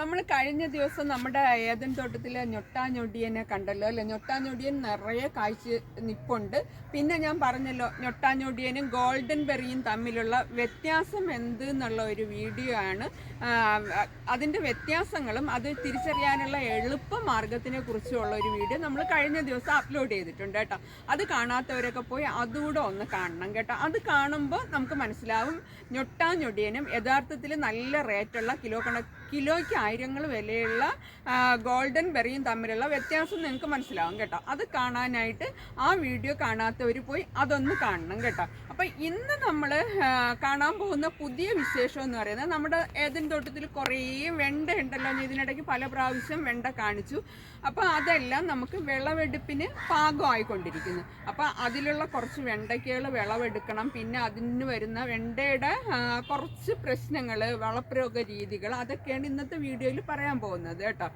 നമ്മൾ കഴിഞ്ഞ ദിവസം നമ്മുടെ ഏതൻ തോട്ടത്തിലെ ഞൊട്ടാഞ്ഞൊടിയനെ കണ്ടല്ലോ അല്ലെ? ഞൊട്ടാഞ്ഞൊടിയൻ നിറയെ കാഴ്ച നിപ്പുണ്ട്. പിന്നെ ഞാൻ പറഞ്ഞല്ലോ ഞൊട്ടാഞ്ഞൊടിയനും ഗോൾഡൻ ബെറിയും തമ്മിലുള്ള വ്യത്യാസം എന്ത് എന്നുള്ള ഒരു വീഡിയോ ആണ്. അതിന്റെ വ്യത്യാസങ്ങളും അത് തിരിച്ചറിയാനുള്ള എളുപ്പ മാർഗത്തിനെ കുറിച്ചുള്ള ഒരു വീഡിയോ നമ്മൾ കഴിഞ്ഞ ദിവസം അപ്ലോഡ് ചെയ്തിട്ടുണ്ട് കേട്ടോ. അത് കാണാത്തവരൊക്കെ പോയി അതുകൂടെ ഒന്ന് കാണണം കേട്ടോ. അത് കാണുമ്പോൾ നമുക്ക് മനസ്സിലാവും ഞൊട്ടാഞ്ഞൊടിയനും യഥാർത്ഥത്തിൽ നല്ല റേറ്റുള്ള കിലോ കണ കിലോയ്ക്ക് ആയിരങ്ങൾ വിലയുള്ള ഗോൾഡൻ ബെറിയും തമ്മിലുള്ള വ്യത്യാസം നിങ്ങൾക്ക് മനസ്സിലാവും കേട്ടോ. അത് കാണാനായിട്ട് ആ വീഡിയോ കാണാത്തവർ പോയി അതൊന്ന് കാണണം കേട്ടോ. അപ്പം ഇന്ന് നമ്മൾ കാണാൻ പോകുന്ന പുതിയ വിശേഷം എന്ന് പറയുന്നത് നമ്മുടെ ഏതൻ തോട്ടത്തിൽ കുറേ വെണ്ട ഉണ്ടല്ലോ ഇതിനിടയ്ക്ക് പല പ്രാവശ്യം വെണ്ട കാണിച്ചു. അപ്പോൾ അതെല്ലാം നമുക്ക് വിളവെടുപ്പിന് പാകമായിക്കൊണ്ടിരിക്കുന്നു. അപ്പോൾ അതിലുള്ള കുറച്ച് വെണ്ടയ്ക്കകൾ വിളവെടുക്കണം. പിന്നെ അതിന് വരുന്ന വെണ്ടയുടെ കുറച്ച് പ്രശ്നങ്ങൾ വളപ്രയോഗ രീതികൾ അതൊക്കെയാണ് ഇന്നത്തെ വീഡിയോയിൽ പറയാൻ പോകുന്നത് കേട്ടോ.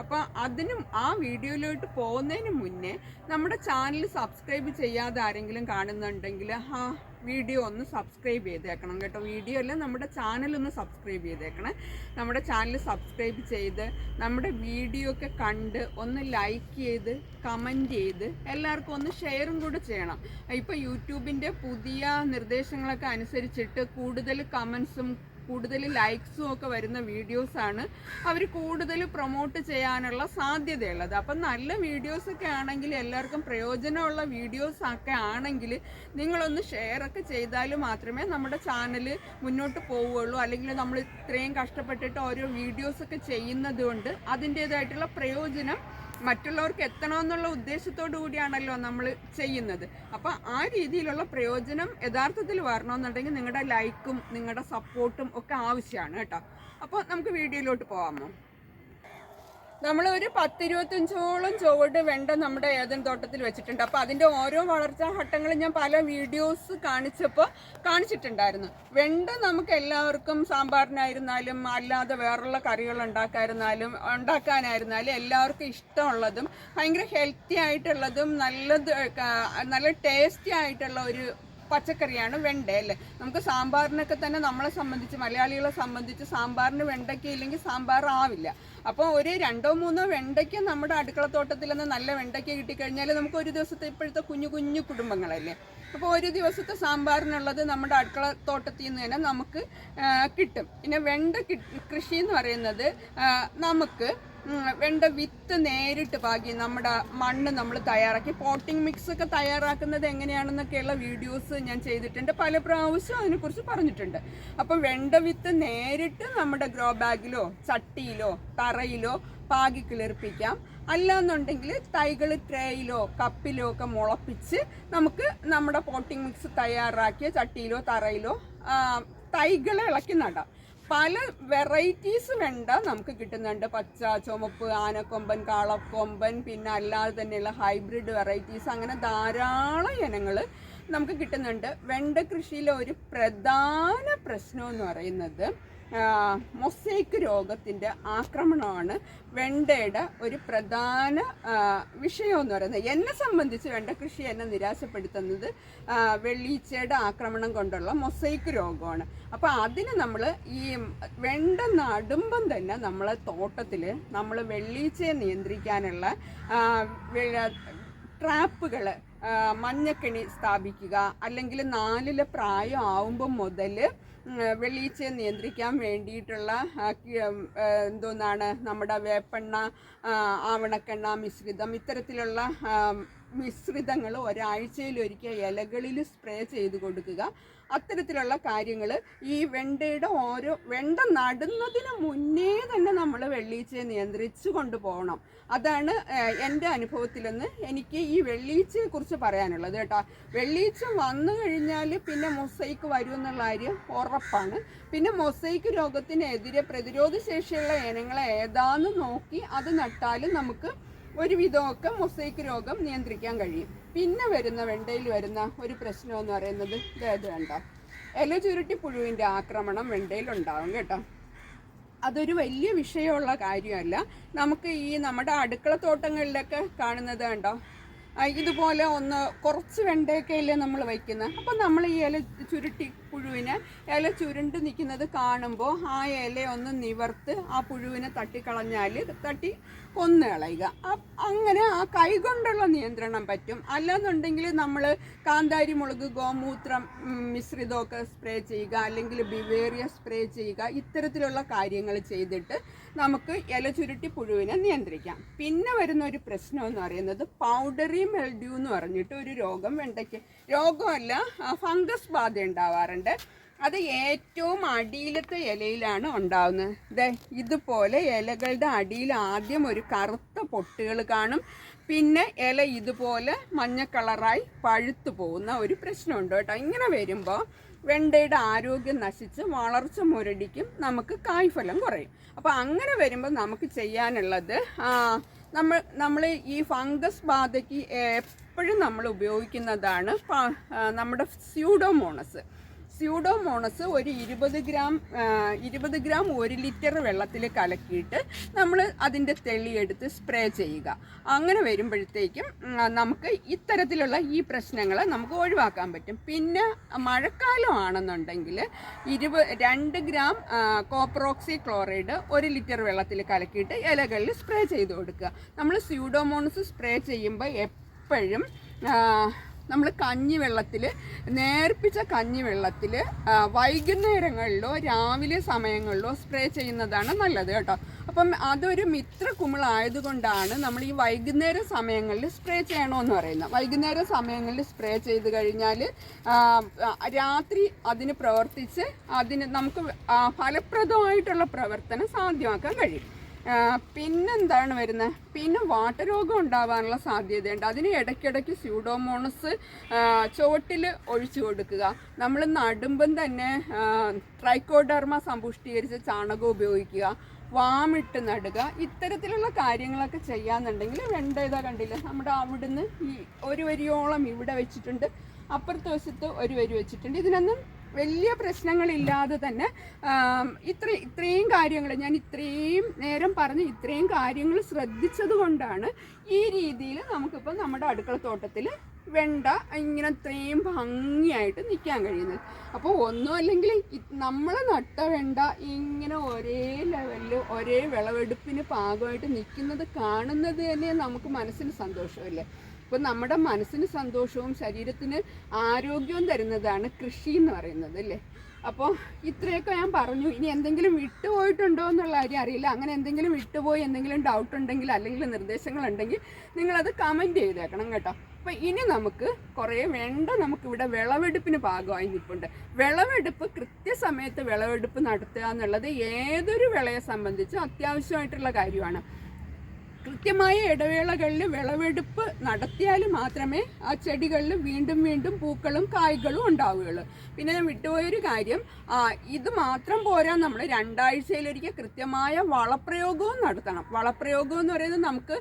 അപ്പോൾ അതിനും ആ വീഡിയോയിലോട്ട് പോകുന്നതിന് മുന്നേ നമ്മുടെ ചാനൽ സബ്സ്ക്രൈബ് ചെയ്യാതെ ആരെങ്കിലും കാണുന്നുണ്ടെങ്കിൽ ആ വീഡിയോ ഒന്ന് സബ്സ്ക്രൈബ് ചെയ്തേക്കണം കേട്ടോ. വീഡിയോ അല്ല നമ്മുടെ ചാനൽ ഒന്ന് സബ്സ്ക്രൈബ് ചെയ്തേക്കണം. നമ്മുടെ ചാനൽ സബ്സ്ക്രൈബ് ചെയ്ത് നമ്മുടെ വീഡിയോ ഒക്കെ കണ്ട് ഒന്ന് ലൈക്ക് ചെയ്ത് കമന്റ് ചെയ്ത് എല്ലാവർക്കും ഒന്ന് ഷെയറും കൂടെ ചെയ്യണം. ഇപ്പോൾ യൂട്യൂബിന്റെ പുതിയ നിർദ്ദേശങ്ങളൊക്കെ അനുസരിച്ചിട്ട് കൂടുതൽ കമൻസും കൂടുതൽ ലൈക്സും ഒക്കെ വരുന്ന വീഡിയോസാണ് അവർ കൂടുതൽ പ്രൊമോട്ട് ചെയ്യാനുള്ള സാധ്യതയുള്ളത്. അപ്പം നല്ല വീഡിയോസൊക്കെ ആണെങ്കിൽ എല്ലാവർക്കും പ്രയോജനമുള്ള വീഡിയോസൊക്കെ ആണെങ്കിൽ നിങ്ങളൊന്ന് ഷെയർ ഒക്കെ ചെയ്താൽ മാത്രമേ നമ്മുടെ ചാനൽ മുന്നോട്ട് പോവുകയുള്ളൂ. അല്ലെങ്കിൽ നമ്മൾ ഇത്രയും കഷ്ടപ്പെട്ടിട്ട് ഓരോ വീഡിയോസൊക്കെ ചെയ്യുന്നത് കൊണ്ട് അതിന്റേതായിട്ടുള്ള പ്രയോജനം മറ്റുള്ളവർക്ക് എത്തണമെന്നുള്ള ഉദ്ദേശത്തോടു കൂടിയാണല്ലോ നമ്മൾ ചെയ്യുന്നത്. അപ്പോൾ ആ രീതിയിലുള്ള പ്രയോജനം യഥാർത്ഥത്തിൽ വരണമെന്നുണ്ടെങ്കിൽ നിങ്ങളുടെ ലൈക്കും നിങ്ങളുടെ സപ്പോർട്ടും ഒക്കെ ആവശ്യമാണ് കേട്ടോ. അപ്പോൾ നമുക്ക് വീഡിയോയിലോട്ട് പോകാമോ നമ്മൾ ഒരു പത്തിരുപത്തഞ്ചോളം ചുവട് വെണ്ട നമ്മുടെ ഏതൻ തോട്ടത്തിൽ വെച്ചിട്ടുണ്ട്. അപ്പോൾ അതിന്റെ ഓരോ വളർച്ചാ ഘട്ടങ്ങളും ഞാൻ പല വീഡിയോസ് കാണിച്ചപ്പോൾ കാണിച്ചിട്ടുണ്ടായിരുന്നു. വെണ്ട നമുക്ക് എല്ലാവർക്കും സാമ്പാറിനായിരുന്നാലും അല്ലാതെ വേറുള്ള കറികൾ ഉണ്ടാക്കായിരുന്നാലും ഉണ്ടാക്കാനായിരുന്നാലും എല്ലാവർക്കും ഇഷ്ടമുള്ളതും ഭയങ്കര ഹെൽത്തി ആയിട്ടുള്ളതും നല്ലത് നല്ല ടേസ്റ്റി ആയിട്ടുള്ള ഒരു പച്ചക്കറിയാണ് വെണ്ട അല്ലേ? നമുക്ക് സാമ്പാറിനൊക്കെ തന്നെ നമ്മളെ സംബന്ധിച്ച് മലയാളികളെ സംബന്ധിച്ച് സാമ്പാറിന് വെണ്ടയ്ക്ക ഇല്ലെങ്കിൽ സാമ്പാർ ആവില്ല. അപ്പോൾ ഒരു രണ്ടോ മൂന്നോ വെണ്ടയ്ക്ക നമ്മുടെ അടുക്കളത്തോട്ടത്തിൽ നിന്ന് നല്ല വെണ്ടയ്ക്ക കിട്ടിക്കഴിഞ്ഞാൽ നമുക്ക് ഒരു ദിവസത്തെ ഇപ്പോഴത്തെ കുഞ്ഞു കുഞ്ഞു കുടുംബങ്ങളല്ലേ? അപ്പോൾ ഒരു ദിവസത്തെ സാമ്പാറിനുള്ളത് നമ്മുടെ അടുക്കളത്തോട്ടത്തിൽ നിന്ന് തന്നെ നമുക്ക് കിട്ടും. പിന്നെ വെണ്ട കൃഷി എന്ന് പറയുന്നത് നമുക്ക് വെണ്ട വിത്ത് നേരിട്ട് പാകി നമ്മുടെ മണ്ണ് നമ്മൾ തയ്യാറാക്കി. പോട്ടിംഗ് മിക്സ് ഒക്കെ തയ്യാറാക്കുന്നത് എങ്ങനെയാണെന്നൊക്കെയുള്ള വീഡിയോസ് ഞാൻ ചെയ്തിട്ടുണ്ട്. പല പ്രാവശ്യം അതിനെക്കുറിച്ച് പറഞ്ഞിട്ടുണ്ട്. അപ്പോൾ വെണ്ട വിത്ത് നേരിട്ട് നമ്മുടെ ഗ്രോ ബാഗിലോ ചട്ടിയിലോ തറയിലോ പാകി കിളിർപ്പിക്കാം. അല്ലാന്നുണ്ടെങ്കിൽ തൈകൾ ട്രേയിലോ കപ്പിലോ ഒക്കെ മുളപ്പിച്ച് നമുക്ക് നമ്മുടെ പോട്ടിംഗ് മിക്സ് തയ്യാറാക്കിയ ചട്ടിയിലോ തറയിലോ തൈകൾ ഇളക്കി നടാം. പല വെറൈറ്റീസ് വെണ്ട നമുക്ക് കിട്ടുന്നുണ്ട്. പച്ച ചുമപ്പ് ആനക്കൊമ്പൻ കാളക്കൊമ്പൻ പിന്നെ അല്ലാതെ തന്നെയുള്ള ഹൈബ്രിഡ് വെറൈറ്റീസ് അങ്ങനെ ധാരാളം ഇനങ്ങൾ നമുക്ക് കിട്ടുന്നുണ്ട്. വെണ്ട കൃഷിയിലെ ഒരു പ്രധാന പ്രശ്നം എന്ന് പറയുന്നത് മൊസൈക്ക് രോഗത്തിന്റെ ആക്രമണമാണ് വെണ്ടയുടെ ഒരു പ്രധാന വിഷയമെന്ന് പറയുന്നത്. എന്നെ സംബന്ധിച്ച് വെണ്ട കൃഷി എന്നെ നിരാശപ്പെടുത്തുന്നത് വെള്ളീച്ചയുടെ ആക്രമണം കൊണ്ടുള്ള മൊസൈക്ക് രോഗമാണ്. അപ്പോൾ അതിന് നമ്മൾ ഈ വെണ്ട നടുമ്പം തന്നെ നമ്മളെ തോട്ടത്തിൽ നമ്മൾ വെള്ളീച്ചയെ നിയന്ത്രിക്കാനുള്ള ട്രാപ്പുകൾ മഞ്ഞക്കെണി സ്ഥാപിക്കുക അല്ലെങ്കിൽ നാലിലെ പ്രായം ആവുമ്പോൾ മുതൽ വെള്ളീച്ചയെ നിയന്ത്രിക്കാൻ വേണ്ടിയിട്ടുള്ള എന്തോന്നാണ് നമ്മുടെ വേപ്പെണ്ണ ആവണക്കെണ്ണ മിശ്രിതം ഇത്തരത്തിലുള്ള മിശ്രിതങ്ങൾ ഒരാഴ്ചയിൽ ഒരിക്കൽ ഇലകളിൽ സ്പ്രേ ചെയ്ത് കൊടുക്കുക. അത്തരത്തിലുള്ള കാര്യങ്ങൾ ഈ വെണ്ടയുടെ ഓരോ വെണ്ട നടുന്നതിന് മുന്നേ തന്നെ നമ്മൾ വെള്ളീച്ചയെ നിയന്ത്രിച്ചു കൊണ്ടുപോകണം അതാണ് എന്റെ അനുഭവത്തിൽ നിന്ന് എനിക്ക് ഈ വെള്ളീച്ചയെ കുറിച്ച് പറയാനുള്ളത് കേട്ടോ. വെള്ളീച്ച വന്നു കഴിഞ്ഞാൽ പിന്നെ മൊസൈക്ക് വരും എന്നുള്ള കാര്യം ഉറപ്പാണ്. പിന്നെ മൊസൈക്ക് രോഗത്തിനെതിരെ പ്രതിരോധ ശേഷിയുള്ള ഇനങ്ങളെ ഏതാന്ന് നോക്കി അത് നട്ടാൽ നമുക്ക് ഒരുവിധമൊക്കെ മൊസൈക്ക് രോഗം നിയന്ത്രിക്കാൻ കഴിയും. പിന്നെ വരുന്ന വെണ്ടയിൽ വരുന്ന ഒരു പ്രശ്നം എന്ന് പറയുന്നത് ഇത് വേണ്ട ഇല ചുരുട്ടി പുഴുവിന്റെ ആക്രമണം വെണ്ടയിൽ ഉണ്ടാവും കേട്ടോ. അതൊരു വലിയ വിഷയമുള്ള കാര്യമല്ല. നമുക്ക് ഈ നമ്മുടെ അടുക്കള തോട്ടങ്ങളിലൊക്കെ കാണുന്നത് കണ്ടോ? ഇതുപോലെ ഒന്ന് കുറച്ച് വെണ്ടയൊക്കെ അല്ലേ നമ്മൾ വയ്ക്കുന്നത് അപ്പം നമ്മൾ ഈ ഇല ചുരുട്ടി പുഴുവിനെ ഇല ചുരുണ്ട് നിൽക്കുന്നത് കാണുമ്പോൾ ആ ഇല ഒന്ന് നിവർത്ത് ആ പുഴുവിനെ തട്ടിക്കളഞ്ഞാൽ തട്ടി കൊന്നു ഇളയുക അങ്ങനെ ആ കൈ കൊണ്ടുള്ള നിയന്ത്രണം പറ്റും. അല്ലാന്നുണ്ടെങ്കിൽ നമ്മൾ കാന്താരി മുളക് ഗോമൂത്രം മിശ്രിതമൊക്കെ സ്പ്രേ ചെയ്യുക അല്ലെങ്കിൽ ബിവേറിയ സ്പ്രേ ചെയ്യുക ഇത്തരത്തിലുള്ള കാര്യങ്ങൾ ചെയ്തിട്ട് നമുക്ക് ഇല ചുരുട്ടി പുഴുവിനെ നിയന്ത്രിക്കാം. പിന്നെ വരുന്ന ഒരു പ്രശ്നം എന്ന് പറയുന്നത് പൗഡറി മെൽഡ്യൂ എന്ന് പറഞ്ഞിട്ട് ഒരു രോഗം വെണ്ടയ്ക്ക് രോഗമല്ല ഫംഗസ് ബാധ ഉണ്ടാവാറുണ്ട് അത് ഏറ്റവും അടിയിലത്തെ ഇലയിലാണ് ഉണ്ടാവുന്നത്. ഇതുപോലെ ഇലകളുടെ അടിയിൽ ആദ്യം ഒരു കറുത്ത പൊട്ടുകൾ കാണും. പിന്നെ ഇല ഇതുപോലെ മഞ്ഞ കളറായി പഴുത്തു പോകുന്ന ഒരു പ്രശ്നമുണ്ട് കേട്ടോ. ഇങ്ങനെ വരുമ്പോൾ വെണ്ടയുടെ ആരോഗ്യം നശിച്ച് വളർച്ച മുരടിക്കും നമുക്ക് കായ്ഫലം കുറയും. അപ്പോൾ അങ്ങനെ വരുമ്പോൾ നമുക്ക് ചെയ്യാനുള്ളത് നമ്മൾ നമ്മൾ ഈ ഫംഗസ് ബാധയ്ക്ക് എപ്പോഴും നമ്മൾ ഉപയോഗിക്കുന്നതാണ് നമ്മുടെ സ്യൂഡോമോണസ്. സ്യൂഡോമോണസ് ഒരു ഇരുപത് ഗ്രാം ഇരുപത് ഗ്രാം ഒരു ലിറ്റർ വെള്ളത്തിൽ കലക്കിയിട്ട് നമ്മൾ അതിന്റെ തെളിയെടുത്ത് സ്പ്രേ ചെയ്യുക. അങ്ങനെ വരുമ്പോഴത്തേക്കും നമുക്ക് ഇത്തരത്തിലുള്ള ഈ പ്രശ്നങ്ങൾ നമുക്ക് ഒഴിവാക്കാൻ പറ്റും. പിന്നെ മഴക്കാലം ആണെന്നുണ്ടെങ്കിൽ ഇരുപത് രണ്ട് ഗ്രാം കോപ്രോക്സി ക്ലോറൈഡ് ഒരു ലിറ്റർ വെള്ളത്തിൽ കലക്കിയിട്ട് ഇലകളിൽ സ്പ്രേ ചെയ്ത് കൊടുക്കുക. നമ്മൾ സ്യൂഡോമോണസ് സ്പ്രേ ചെയ്യുമ്പോൾ എപ്പോഴും നമ്മൾ കഞ്ഞി വെള്ളത്തിൽ നേർപ്പിച്ച കഞ്ഞി വെള്ളത്തിൽ വൈകുന്നേരങ്ങളിലോ രാവിലെ സമയങ്ങളിലോ സ്പ്രേ ചെയ്യുന്നതാണ് നല്ലത് കേട്ടോ. അപ്പം അതൊരു മിത്ര കുമിളായതുകൊണ്ടാണ് നമ്മൾ ഈ വൈകുന്നേര സമയങ്ങളിൽ സ്പ്രേ ചെയ്യണമെന്ന് പറയുന്നത്. വൈകുന്നേര സമയങ്ങളിൽ സ്പ്രേ ചെയ്ത് കഴിഞ്ഞാൽ രാത്രി അതിന് പ്രവർത്തിച്ച് അതിന് നമുക്ക് ഫലപ്രദമായിട്ടുള്ള പ്രവർത്തനം സാധ്യമാക്കാൻ കഴിയും. പിന്നെന്താണ് വരുന്നത്? പിന്നെ വാട്ടരോഗം ഉണ്ടാവാനുള്ള സാധ്യതയുണ്ട്. അതിന് ഇടയ്ക്കിടയ്ക്ക് സ്യൂഡോമോണസ് ചുവട്ടിൽ ഒഴിച്ചു കൊടുക്കുക. നമ്മൾ നടുമ്പം തന്നെ ട്രൈക്കോഡർമ സമ്പുഷ്ടീകരിച്ച ചാണകം ഉപയോഗിക്കുക. വാമിട്ട് നടുക. ഇത്തരത്തിലുള്ള കാര്യങ്ങളൊക്കെ ചെയ്യാന്നുണ്ടെങ്കിൽ വെണ്ട ഇതാ കണ്ടില്ല? നമ്മുടെ അവിടുന്ന് ഈ ഒരു വരിയോളം ഇവിടെ വെച്ചിട്ടുണ്ട്. അപ്പുറത്തെ വശത്ത് ഒരു വരി വെച്ചിട്ടുണ്ട്. ഇതിനൊന്നും വലിയ പ്രശ്നങ്ങളില്ലാതെ തന്നെ ഇത്ര ഇത്രയും കാര്യങ്ങൾ ഞാൻ ഇത്രയും നേരം പറഞ്ഞ് ഇത്രയും കാര്യങ്ങൾ ശ്രദ്ധിച്ചത് കൊണ്ടാണ് ഈ രീതിയിൽ നമുക്കിപ്പോൾ നമ്മുടെ അടുക്കളത്തോട്ടത്തിൽ വെണ്ട ഇങ്ങനെ ഇത്രയും ഭംഗിയായിട്ട് നിൽക്കാൻ കഴിയുന്നത്. അപ്പോൾ ഒന്നും അല്ലെങ്കിൽ നമ്മൾ നട്ട വെണ്ട ഇങ്ങനെ ഒരേ ലെവലിൽ ഒരേ വിളവെടുപ്പിന് പാകമായിട്ട് നിൽക്കുന്നത് കാണുന്നത് തന്നെ നമുക്ക് മനസ്സിന് സന്തോഷമല്ലേ? അപ്പോൾ നമ്മുടെ മനസ്സിന് സന്തോഷവും ശരീരത്തിന് ആരോഗ്യവും തരുന്നതാണ് കൃഷി എന്ന് പറയുന്നത് അല്ലേ? അപ്പോൾ ഇത്രയൊക്കെ ഞാൻ പറഞ്ഞു. ഇനി എന്തെങ്കിലും വിട്ടുപോയിട്ടുണ്ടോ എന്നുള്ള കാര്യം അറിയില്ല. അങ്ങനെ എന്തെങ്കിലും വിട്ടുപോയി എന്തെങ്കിലും ഡൗട്ട് ഉണ്ടെങ്കിൽ അല്ലെങ്കിൽ നിർദ്ദേശങ്ങളുണ്ടെങ്കിൽ നിങ്ങളത് കമന്റ് ചെയ്തേക്കണം കേട്ടോ. അപ്പോൾ ഇനി നമുക്ക് കുറേ വേണ്ട നമുക്ക് ഇവിടെ വിളവെടുപ്പിന് ഭാഗമായി നിൽപ്പുണ്ട്. വിളവെടുപ്പ് കൃത്യസമയത്ത് വിളവെടുപ്പ് നടത്തുക എന്നുള്ളത് ഏതൊരു വിളയെ സംബന്ധിച്ചും അത്യാവശ്യമായിട്ടുള്ള കാര്യമാണ്. കൃത്യമായ ഇടവേളകളിൽ വിളവെടുപ്പ് നടത്തിയാൽ മാത്രമേ ആ ചെടികളിൽ വീണ്ടും വീണ്ടും പൂക്കളും കായ്കളും ഉണ്ടാവുകയുള്ളൂ. പിന്നെ ഞാൻ വിട്ടുപോയൊരു കാര്യം ഇത് മാത്രം പോരാ നമ്മൾ രണ്ടാഴ്ചയിലൊരിക്കൽ കൃത്യമായ വളപ്രയോഗവും നടത്തണം. വളപ്രയോഗം എന്ന് പറയുന്നത് നമുക്ക്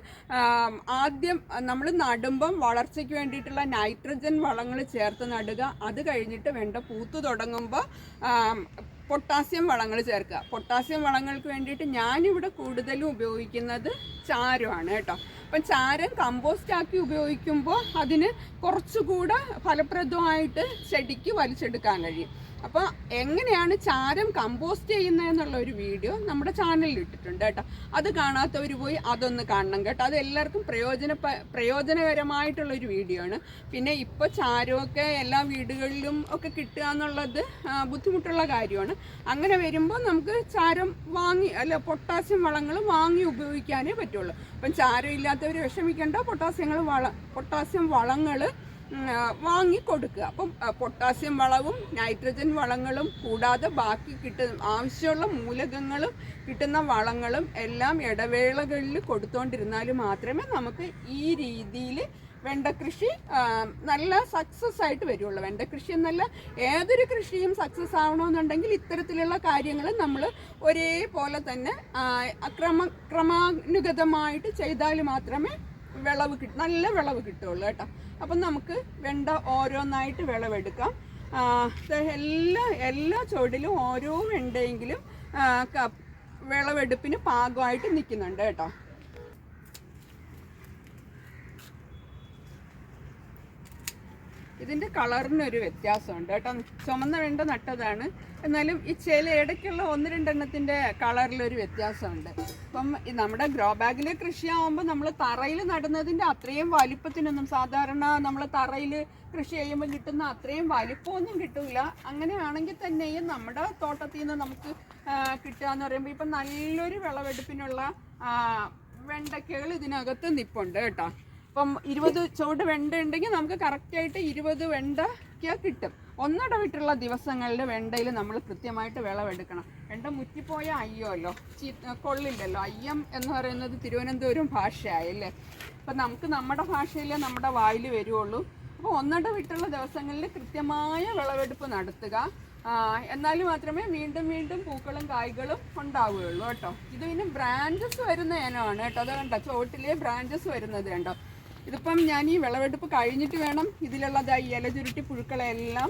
ആദ്യം നമ്മൾ നടുമ്പം വളർച്ചയ്ക്ക് വേണ്ടിയിട്ടുള്ള നൈട്രജൻ വളങ്ങൾ ചേർത്ത് നടുക. അത് കഴിഞ്ഞിട്ട് വേണ്ട പൂത്തു തുടങ്ങുമ്പോൾ പൊട്ടാസ്യം വളങ്ങൾ ചേർക്കുക. പൊട്ടാസ്യം വളങ്ങൾക്ക് വേണ്ടിയിട്ട് ഞാനിവിടെ കൂടുതലും ഉപയോഗിക്കുന്നത് ചാരമാണ് കേട്ടോ. അപ്പം ചാരം കമ്പോസ്റ്റ് ആക്കി ഉപയോഗിക്കുമ്പോൾ അതിന് കുറച്ചുകൂടെ ഫലപ്രദമായിട്ട് ചെടിക്ക് വലിച്ചെടുക്കാൻ കഴിയും. അപ്പോൾ എങ്ങനെയാണ് ചാരം കമ്പോസ്റ്റ് ചെയ്യുന്നതെന്നുള്ള ഒരു വീഡിയോ നമ്മുടെ ചാനലിൽ ഇട്ടിട്ടുണ്ട് കേട്ടോ. അത് കാണാത്തവർ പോയി അതൊന്ന് കാണണം കേട്ടോ. അത് എല്ലാവർക്കും പ്രയോജന പ്രയോജനകരമായിട്ടുള്ള ഒരു വീഡിയോ ആണ്. പിന്നെ ഇപ്പോൾ ചാരമൊക്കെ എല്ലാ വീടുകളിലും ഒക്കെ കിട്ടുക എന്നുള്ളത് ബുദ്ധിമുട്ടുള്ള കാര്യമാണ്. അങ്ങനെ വരുമ്പോൾ നമുക്ക് ചാരം വാങ്ങി അല്ല പൊട്ടാസ്യം വളങ്ങൾ വാങ്ങി ഉപയോഗിക്കാനേ പറ്റുള്ളൂ. അപ്പം ചാരം ഇല്ലാത്തവർ വിഷമിക്കേണ്ട. പൊട്ടാസ്യങ്ങൾ വള പൊട്ടാസ്യം വളങ്ങൾ വാങ്ങി കൊടുക്കുക അപ്പം പൊട്ടാസ്യം വളവും നൈട്രജൻ വളങ്ങളും കൂടാതെ ബാക്കി കിട്ടുന്ന ആവശ്യമുള്ള മൂലകങ്ങളും കിട്ടുന്ന വളങ്ങളും എല്ലാം ഇടവേളകളിൽ കൊടുത്തുകൊണ്ടിരുന്നാൽ മാത്രമേ നമുക്ക് ഈ രീതിയിൽ വെണ്ട കൃഷി നല്ല സക്സസ് ആയിട്ട് വരുള്ളൂ. കൃഷി എന്നല്ല ഏതൊരു കൃഷിയും സക്സസ് ആവണമെന്നുണ്ടെങ്കിൽ ഇത്തരത്തിലുള്ള കാര്യങ്ങൾ നമ്മൾ ഒരേപോലെ തന്നെ അക്രമ ക്രമ ക്രമാനുഗതമായിട്ട് ചെയ്താൽ മാത്രമേ വിളവ് കിട്ടും നല്ല വിളവ് കിട്ടുള്ളൂ കേട്ടോ. അപ്പം നമുക്ക് വെണ്ട ഓരോന്നായിട്ട് വിളവെടുക്കാം. എല്ലാ എല്ലാ ചുവടിലും ഓരോ വെണ്ടയെങ്കിലും വിളവെടുപ്പിന് പാകമായിട്ട് നിൽക്കുന്നുണ്ട് കേട്ടോ. ഇതിന്റെ കളറിന് ഒരു വ്യത്യാസമുണ്ട് കേട്ടോ. ചുമന്ന വെണ്ട നട്ടതാണ്. എന്നാലും ഈ ചില ഇടയ്ക്കുള്ള ഒന്ന് രണ്ടെണ്ണത്തിന്റെ കളറിൽ ഒരു വ്യത്യാസമുണ്ട്. അപ്പം നമ്മുടെ ഗ്രോ ബാഗിൽ കൃഷിയാവുമ്പോൾ നമ്മൾ തറയിൽ നടുന്നതിന്റെ അത്രയും വലിപ്പത്തിനൊന്നും സാധാരണ നമ്മൾ തറയിൽ കൃഷി ചെയ്യുമ്പോൾ കിട്ടുന്ന അത്രയും വലിപ്പമൊന്നും കിട്ടൂല. അങ്ങനെയാണെങ്കിൽ തന്നെയും നമ്മുടെ തോട്ടത്തിൽ നിന്ന് നമുക്ക് കിട്ടുക എന്ന് പറയുമ്പോൾ ഇപ്പം നല്ലൊരു വിളവെടുപ്പിനുള്ള വെണ്ടക്കകൾ ഇതിനകത്ത് നിപ്പുണ്ട് കേട്ടോ. അപ്പം ഇരുപത് ചുവട് വെണ്ട ഉണ്ടെങ്കിൽ നമുക്ക് കറക്റ്റായിട്ട് ഇരുപത് വെണ്ടയ്ക്ക് കിട്ടും. ഒന്നിടവിട്ടുള്ള ദിവസങ്ങളിൽ വെണ്ടയിൽ നമ്മൾ കൃത്യമായിട്ട് വിളവെടുക്കണം. വെണ്ട മുറ്റിപ്പോയ അയ്യോല്ലോ. ചീ കൊള്ളില്ലല്ലോ. അയ്യം എന്ന് പറയുന്നത് തിരുവനന്തപുരം ഭാഷയായല്ലേ അപ്പം നമുക്ക് നമ്മുടെ ഭാഷയിലേ നമ്മുടെ വായിൽ വരുവുള്ളൂ. അപ്പോൾ ഒന്നിടവിട്ടുള്ള ദിവസങ്ങളിൽ കൃത്യമായ വിളവെടുപ്പ് നടത്തുക. എന്നാൽ മാത്രമേ വീണ്ടും വീണ്ടും പൂക്കളും കായ്കളും ഉണ്ടാവുകയുള്ളൂ കേട്ടോ. ഇത് പിന്നെ ബ്രാഞ്ചസ് വരുന്ന ഇനമാണ് കേട്ടോ. അത് കണ്ടോ? ചോട്ടിലെ ബ്രാഞ്ചസ് വരുന്നത് കണ്ടോ? ഇതിപ്പം ഞാൻ ഈ വിളവെടുപ്പ് കഴിഞ്ഞിട്ട് വേണം ഇതിലുള്ളത് ഈ ഇലചുരുട്ടി പുഴുക്കളെല്ലാം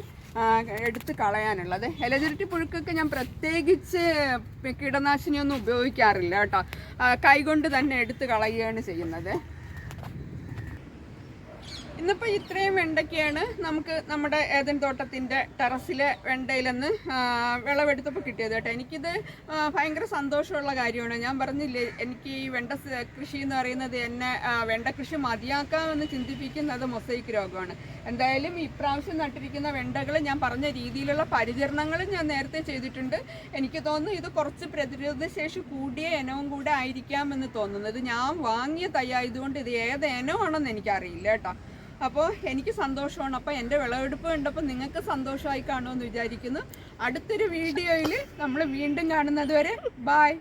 എടുത്ത് കളയാനുള്ളത്. ഇലചുരുട്ടി പുഴുക്കൊക്കെ ഞാൻ പ്രത്യേകിച്ച് കീടനാശിനിയൊന്നും ഉപയോഗിക്കാറില്ല കേട്ടോ. കൈകൊണ്ട് തന്നെ എടുത്ത് കളയുകയാണ് ചെയ്യുന്നത്. ഇന്നിപ്പോൾ ഇത്രയും വെണ്ടയ്ക്കാണ് നമുക്ക് നമ്മുടെ ഏതൻ തോട്ടത്തിന്റെ ടെറസിലെ വെണ്ടയിലെന്ന് വിളവെടുത്തപ്പോൾ കിട്ടിയത് കേട്ടോ. എനിക്കിത് ഭയങ്കര സന്തോഷമുള്ള കാര്യമാണ്. ഞാൻ പറഞ്ഞില്ലേ എനിക്ക് ഈ വെണ്ട കൃഷി എന്ന് പറയുന്നത് എന്നെ വെണ്ട കൃഷി മതിയാക്കാമെന്ന് ചിന്തിപ്പിക്കുന്നത് മൊസൈക്ക് രോഗമാണ്. എന്തായാലും ഇപ്രാവശ്യം നട്ടിരിക്കുന്ന വെണ്ടകൾ ഞാൻ പറഞ്ഞ രീതിയിലുള്ള പരിചരണങ്ങളും ഞാൻ നേരത്തെ ചെയ്തിട്ടുണ്ട്. എനിക്ക് തോന്നുന്നു ഇത് കുറച്ച് പ്രതിരോധ ശേഷി കൂടിയ ഇനവും കൂടെ ആയിരിക്കാമെന്ന് തോന്നുന്നത് ഞാൻ വാങ്ങിയ തയ്യായതുകൊണ്ട് ഇത് ഏത് ഇനമാണെന്ന് എനിക്കറിയില്ല കേട്ടോ. അപ്പോൾ എനിക്ക് സന്തോഷമാണ്. അപ്പോൾ എന്റെ വിളവെടുപ്പ് കണ്ടപ്പോൾ നിങ്ങൾക്ക് സന്തോഷമായി കാണുമെന്ന് വിചാരിക്കുന്നു. അടുത്തൊരു വീഡിയോയിൽ നമ്മൾ വീണ്ടും കാണുന്നത് വരെ ബായ്